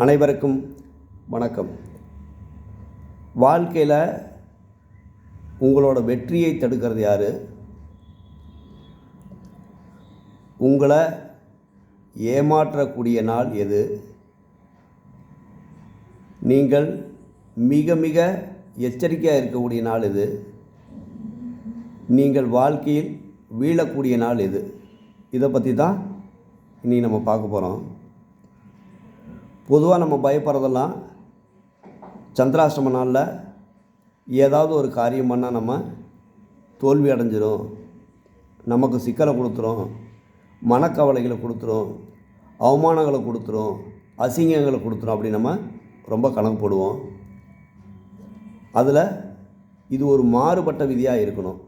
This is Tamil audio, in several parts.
அனைவருக்கும் வணக்கம். வாழ்க்கையில் உங்களோட வெற்றியை தடுக்கிறது யார்? உங்களை ஏமாற்றக்கூடிய நாள் எது? நீங்கள் மிக மிக எச்சரிக்கையாக இருக்கக்கூடிய நாள் எது? நீங்கள் வாழ்க்கையில் வீழக்கூடிய நாள் எது? இதை பற்றி தான் இன்றைக்கி நம்ம பார்க்க போகிறோம் பொதுவாக நம்ம பயப்படுறதெல்லாம் சந்திராஷ்டம நாளில் ஏதாவது ஒரு காரியம் பண்ணால் நம்ம தோல்வி அடைஞ்சிரும். நமக்கு சிக்கலை கொடுத்துரும். மனக்கவலைகளை கொடுத்துரும். அவமானங்களை கொடுத்துரும். அசிங்கங்களை கொடுத்துரும் அப்படி நம்ம ரொம்ப கணக்கு போடுவோம். அதில் இது ஒரு மாறுபட்ட விதியாக இருக்கணும்.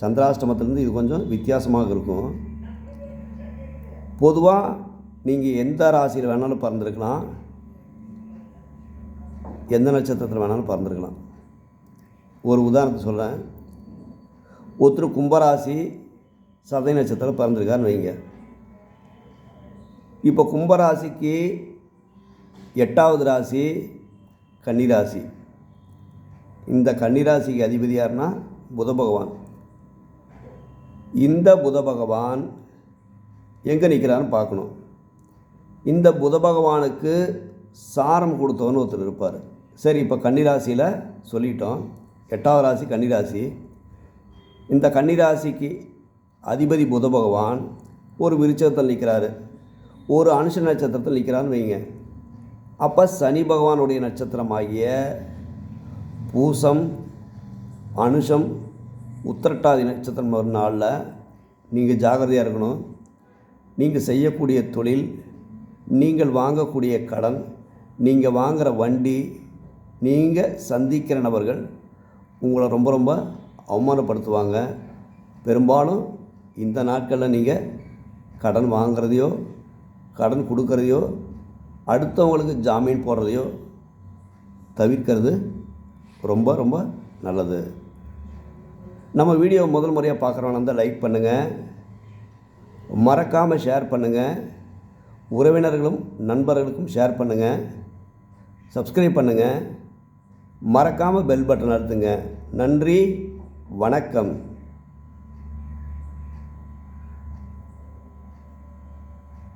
சந்திராஷ்டமத்துலேருந்து இது கொஞ்சம் வித்தியாசமாக இருக்கும். பொதுவாக நீங்கள் எந்த ராசியில் வேணாலும் பிறந்திருக்கலாம். எந்த நட்சத்திரத்தில் வேணாலும் பிறந்திருக்கலாம். ஒரு உதாரணத்தை சொல்கிறேன் ஒருத்தர் கும்பராசி சதை நட்சத்திரம் பிறந்திருக்காருன்னு வைங்க. இப்போ கும்பராசிக்கு எட்டாவது ராசி கன்னிராசி. இந்த கன்னிராசிக்கு அதிபதி யாருன்னா புத பகவான். இந்த புத பகவான் எங்கே நிற்கிறான்னு பார்க்கணும். இந்த புத பகவானுக்கு சாரம் கொடுத்தவன்னு ஒருத்தர் இருப்பார். சரி இப்போ கன்னிராசியில் சொல்லிட்டோம். எட்டாவது ராசி கன்னிராசி. இந்த கன்னிராசிக்கு அதிபதி புத பகவான் ஒரு விருச்சத்தில் நிற்கிறாரு ஒரு அனுஷ நட்சத்திரத்தில் நிற்கிறான்னு வைங்க. அப்போ சனி பகவானுடைய நட்சத்திரமாகிய பூசம் அனுஷம் உத்திரட்டாதி நட்சத்திரம் ஒரு நாளில் நீங்கள் ஜாகிரதையாக இருக்கணும். நீங்கள் செய்யக்கூடிய தொழில் நீங்கள் வாங்கக்கூடிய கடன் நீங்கள் வாங்குகிற வண்டி நீங்கள் சந்திக்கிற நபர்கள் உங்களை ரொம்ப ரொம்ப அவமானப்படுத்துவாங்க. பெரும்பாலும் இந்த நாட்களில் நீங்கள் கடன் வாங்குறதையோ கடன் கொடுக்கறதையோ அடுத்தவங்களுக்கு ஜாமீன் போடுறதையோ தவிர்க்கிறது ரொம்ப ரொம்ப நல்லது. நம்ம வீடியோ முதல் முறையாக பார்க்குறவங்க வந்து லைக் பண்ணுங்கள் மறக்காமல் ஷேர் பண்ணுங்கள் உறவினர்களும் நண்பர்களுக்கும் ஷேர் பண்ணுங்கள் சப்ஸ்கிரைப் பண்ணுங்கள் மறக்காமல் பெல் பட்டன் அழுத்துங்க. நன்றி. வணக்கம்.